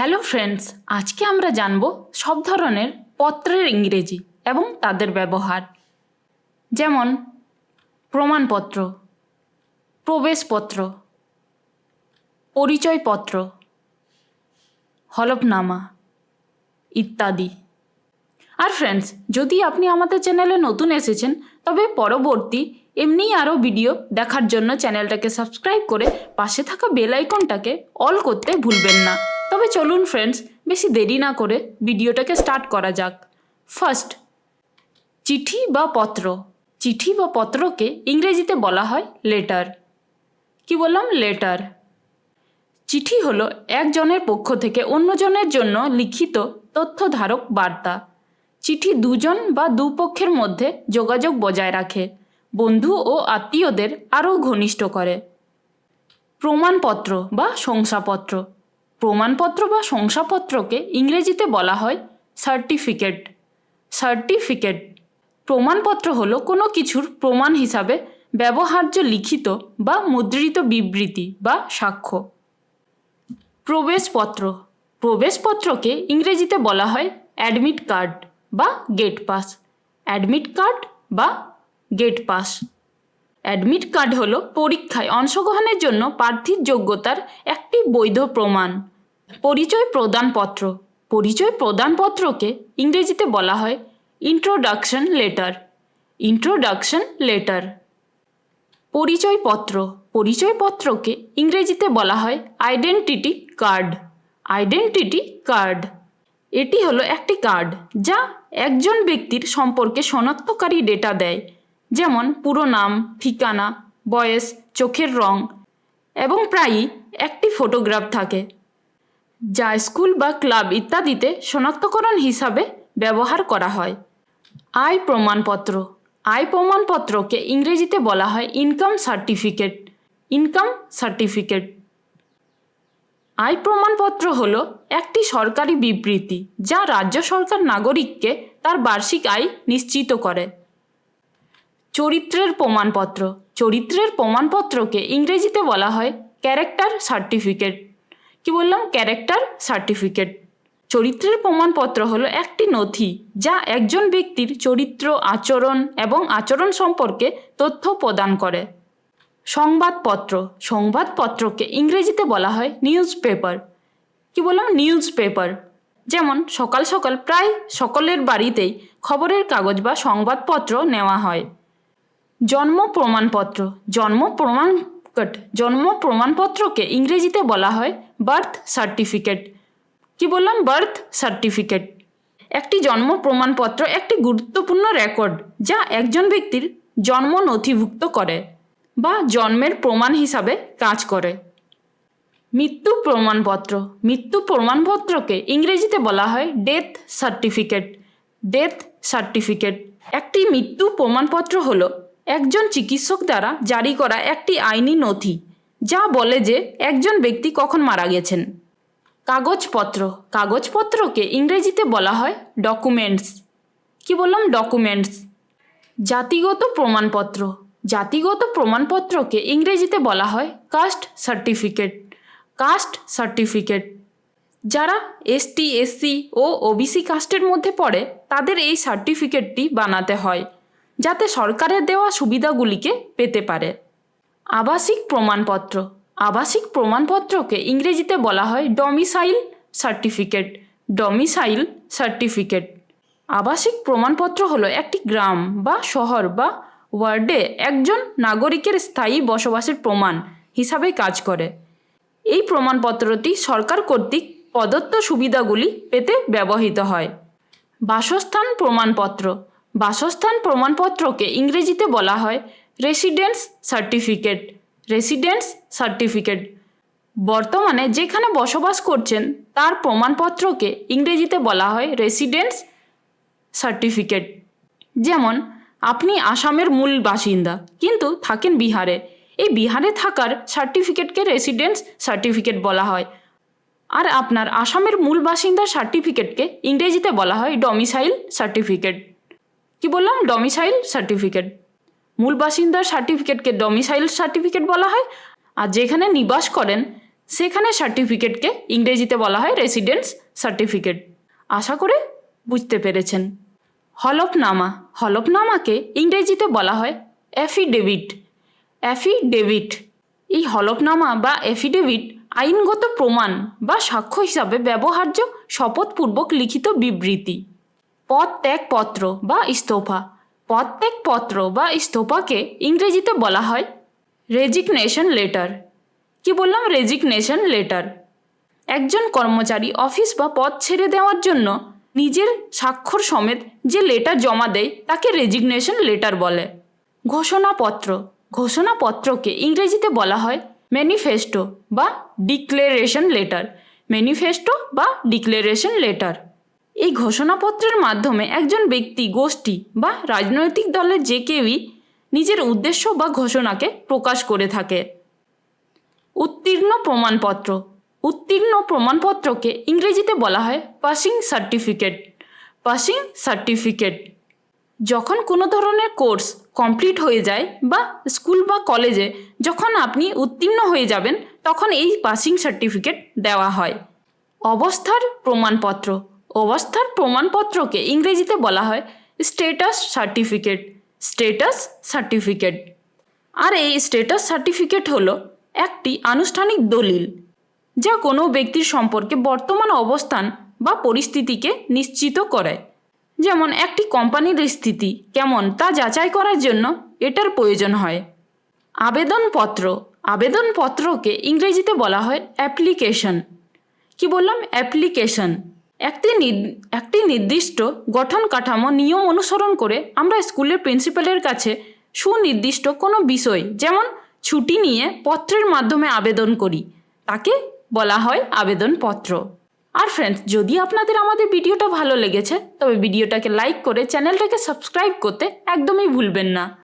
Hello friends, আজকে আমরা জানব সব ধরনের পত্রের ইংরেজি এবং তাদের ব্যবহার। যেমন, প্রমাণপত্র, প্রবেশপত্র, পরিচয়পত্র, হলফনামা ইত্যাদি। আর ফ্রেন্ডস, যদি আপনি আমাদের চ্যানেলে নতুন এসেছেন, তবে পরবর্তী এমনি আরও ভিডিও দেখার জন্য চ্যানেলটাকে সাবস্ক্রাইব করে পাশে থাকা বেল আইকনটাকে অল করতে ভুলবেন না। তবে চলুন ফ্রেন্ডস বেশি দেরি না করে ভিডিওটাকে স্টার্ট করা যাক। ফার্স্ট চিঠি বা পত্র। চিঠি বা পত্রকে ইংরেজিতে বলা হয় লেটার কি বললাম? লেটার চিঠি হলো একজনের পক্ষ থেকে অন্যজনের জন্য লিখিত তথ্যধারক বার্তা। চিঠি দুজন বা দুপক্ষের মধ্যে যোগাযোগ বজায় রাখে। বন্ধু ও আত্মীয়দের আরও ঘনিষ্ঠ করে। প্রমাণপত্র বা শংসাপত্র। প্রমাণপত্র বা শংসাপত্রকে ইংরেজিতে বলা হয় সার্টিফিকেট সার্টিফিকেট প্রমাণপত্র হলো কোনো কিছুর প্রমাণ হিসাবে ব্যবহার্য লিখিত বা মুদ্রিত বিবৃতি বা সাক্ষ্য। প্রবেশপত্র প্রবেশপত্রকে ইংরেজিতে বলা হয় অ্যাডমিট কার্ড বা গেট পাস অ্যাডমিট কার্ড বা গেট পাস অ্যাডমিট কার্ড হলো পরীক্ষায় অংশগ্রহণের জন্য প্রার্থীর যোগ্যতার একটি বৈধ প্রমাণ। পরিচয় প্রদানপত্র পরিচয় প্রদানপত্রকে ইংরেজিতে বলা হয় ইন্ট্রোডাকশন লেটার ইন্ট্রোডাকশন লেটার পরিচয়পত্র পরিচয়পত্রকে ইংরেজিতে বলা হয় আইডেন্টিটি কার্ড আইডেন্টিটি কার্ড এটি হলো একটি কার্ড যা একজন ব্যক্তির সম্পর্কে শনাক্তকারী ডেটা দেয়, যেমন পুরো নাম, ঠিকানা, বয়স, চোখের রং এবং প্রায়ই একটি ফটোগ্রাফ থাকে। যা স্কুল বা ক্লাব ইত্যাদিতে শনাক্তকরণ হিসাবে ব্যবহার করা হয়। আয় প্রমাণপত্র। আয় প্রমাণপত্রকে ইংরেজিতে বলা হয় ইনকাম সার্টিফিকেট। Income certificate. আয় প্রমাণপত্র হল একটি সরকারি বিবৃতি যা রাজ্য সরকার নাগরিককে তার বার্ষিক আয় নিশ্চিত করে। চরিত্রের প্রমাণপত্র। চরিত্রের প্রমাণপত্রকে ইংরেজিতে বলা হয় ক্যারেক্টার সার্টিফিকেট। কি বললাম? ক্যারেক্টার সার্টিফিকেট চরিত্রের প্রমাণপত্র হলো একটি নথি যা একজন ব্যক্তির চরিত্র, আচরণ এবং আচরণ সম্পর্কে তথ্য প্রদান করে। সংবাদপত্র। সংবাদপত্রকে ইংরেজিতে বলা হয় নিউজ পেপার কী বললাম? নিউজ পেপার যেমন সকাল সকাল প্রায় সকলের বাড়িতেই খবরের কাগজ বা সংবাদপত্র নেওয়া হয়। জন্ম প্রমাণপত্র। জন্ম প্রমাণ জন্ম প্রমাণপত্রকে ইংরেজিতে বলা হয় বার্থ সার্টিফিকেট। কি বললাম? Birth certificate. একটি জন্ম প্রমাণপত্র, একটি গুরুত্বপূর্ণ রেকর্ড যা একজন ব্যক্তির জন্ম নথিভুক্ত করে বা জন্মের প্রমাণ হিসাবে কাজ করে। মৃত্যু প্রমাণপত্র। মৃত্যু প্রমাণপত্রকে ইংরেজিতে বলা হয় ডেথ সার্টিফিকেট। Death certificate. একটি মৃত্যু প্রমাণপত্র হলো একজন চিকিৎসক দ্বারা জারি করা একটি আইনি নথি। যা বলে যে একজন ব্যক্তি কখন মারা গেছেন। কাগজপত্র। কাগজপত্রকে ইংরেজিতে বলা হয় ডকুমেন্টস কি বললাম? ডকুমেন্টস জাতিগত প্রমাণপত্র। জাতিগত প্রমাণপত্রকে ইংরেজিতে বলা হয় কাস্ট সার্টিফিকেট কাস্ট সার্টিফিকেট যারা এসটি এসসি ও ওবিসি কাস্টের মধ্যে পড়ে, তাদের এই সার্টিফিকেটটি বানাতে হয়, যাতে সরকারের দেওয়া সুবিধাগুলিকে পেতে পারে। আবাসিক প্রমাণপত্র। আবাসিক প্রমাণপত্রকে ইংরেজিতে বলা হয় ডমিসাইল সার্টিফিকেট ডমিসাইল সার্টিফিকেট আবাসিক প্রমাণপত্র হলো একটি গ্রাম বা শহর বা ওয়ার্ডে একজন নাগরিকের স্থায়ী বসবাসের প্রমাণ হিসাবে কাজ করে। এই প্রমাণপত্রটি সরকার কর্তৃক প্রদত্ত সুবিধাগুলি পেতে ব্যবহৃত হয়। বাসস্থান প্রমাণপত্র। বাসস্থান প্রমাণপত্রকে ইংরেজিতে বলা হয় রেসিডেন্স সার্টিফিকেট রেসিডেন্স সার্টিফিকেট বর্তমানে যেখানে বসবাস করছেন, তার প্রমাণপত্রকে ইংরেজিতে বলা হয় রেসিডেন্স সার্টিফিকেট যেমন, আপনি আসামের মূল বাসিন্দা, কিন্তু থাকেন বিহারে। এই বিহারে থাকার সার্টিফিকেটকে রেসিডেন্স সার্টিফিকেট বলা হয়। আর আপনার আসামের মূল বাসিন্দার সার্টিফিকেটকে ইংরেজিতে বলা হয় ডমিসাইল সার্টিফিকেট কি বললাম? ডমিসাইল সার্টিফিকেট মূল বাসিন্দার সার্টিফিকেটকে ডমিসাইল সার্টিফিকেট বলা হয়, আর যেখানে নিবাস করেন, সেখানে সার্টিফিকেটকে ইংরেজিতে বলা হয় রেসিডেন্স সার্টিফিকেট আশা করে বুঝতে পেরেছেন। হলফনামা, হলফনামাকে ইংরেজিতে বলা হয় অ্যাফিডেভিট অ্যাফিডেভিট এই হলফনামা বা অ্যাফিডেভিট আইনগত প্রমাণ বা সাক্ষ্য হিসাবে ব্যবহার্য, শপথপূর্বক লিখিত বিবৃতি। পদ ত্যাগপত্র বা ইস্তফা। পদত্যাগপত্র বা ইস্তফাকে ইংরেজিতে বলা হয় রেজিগনেশন লেটার কি বললাম? রেজিগনেশন লেটার একজন কর্মচারী অফিস বা পদ ছেড়ে দেওয়ার জন্য নিজের স্বাক্ষর সমেত যে লেটার জমা দেয়, তাকে রেজিগনেশন লেটার বলে। ঘোষণাপত্র। ঘোষণাপত্রকে ইংরেজিতে বলা হয় ম্যানিফেস্টো বা ডিক্লারেশন লেটার ম্যানিফেস্টো বা ডিক্লারেশন লেটার এই ঘোষণাপত্রের মাধ্যমে একজন ব্যক্তি, গোষ্ঠী বা রাজনৈতিক দলের যে কেউই নিজের উদ্দেশ্য বা ঘোষণাকে প্রকাশ করে থাকে। উত্তীর্ণ প্রমাণপত্র। উত্তীর্ণ প্রমাণপত্রকে ইংরেজিতে বলা হয় পাসিং সার্টিফিকেট। Passing certificate. যখন কোনো ধরনের কোর্স কমপ্লিট হয়ে যায় বা স্কুল বা কলেজে যখন আপনি উত্তীর্ণ হয়ে যাবেন, তখন এই পাসিং সার্টিফিকেট দেওয়া হয়। অবস্থার প্রমাণপত্র। অবস্থার প্রমাণপত্রকে ইংরেজিতে বলা হয় স্টেটাস সার্টিফিকেট স্টেটাস সার্টিফিকেট। আর এই স্টেটাস সার্টিফিকেট হলো একটি আনুষ্ঠানিক দলিল, যা কোনো ব্যক্তির সম্পর্কে বর্তমান অবস্থান বা পরিস্থিতিকে নিশ্চিত করে। যেমন একটি কোম্পানির স্থিতি কেমন তা যাচাই করার জন্য এটার প্রয়োজন হয়। আবেদনপত্র, আবেদনপত্রকে ইংরেজিতে বলা হয় অ্যাপ্লিকেশন। কি বললাম? অ্যাপ্লিকেশন। একটি একটি নির্দিষ্ট গঠন কাঠামো নিয়ম অনুসরণ করে আমরা স্কুলের প্রিন্সিপালের কাছে সুনির্দিষ্ট কোনো বিষয়, যেমন ছুটি নিয়ে পত্রের মাধ্যমে আবেদন করি, তাকে বলা হয় আবেদনপত্র। আর ফ্রেন্ডস যদি আপনাদের আমাদের ভিডিওটা ভালো লেগেছে, তবে ভিডিওটাকে লাইক করে চ্যানেলটাকে সাবস্ক্রাইব করতে একদমই ভুলবেন না।